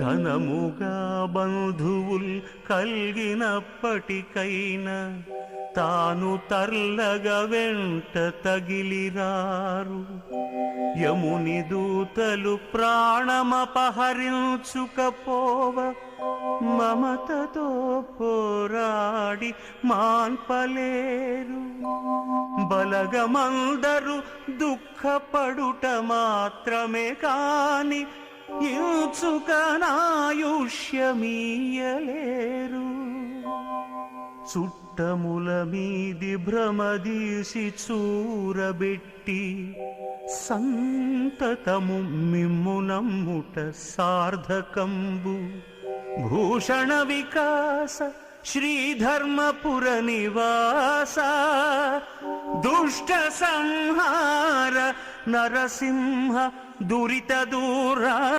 ఘనముగా బంధువుల్ కలిగినప్పటికైనా తాను తర్లగ వెంట తగిలిరారు. యముని దూతలు ప్రాణమపహరించుకపోవ మమతతో పోరాడి మాన్పలేరు. బలగమందరు దుఃఖపడుట మాత్రమే కాని ఇంచుకనాయుష్యమీయలేరు. చుట్టముల మీది భ్రమదీసి చూరబెట్టి సంతతము మిమ్మునమ్ముట సార్థకంబు. భూషణ వికాస శ్రీధర్మపుర నివాస దుష్ట సంహార నరసింహ దురిత దూరా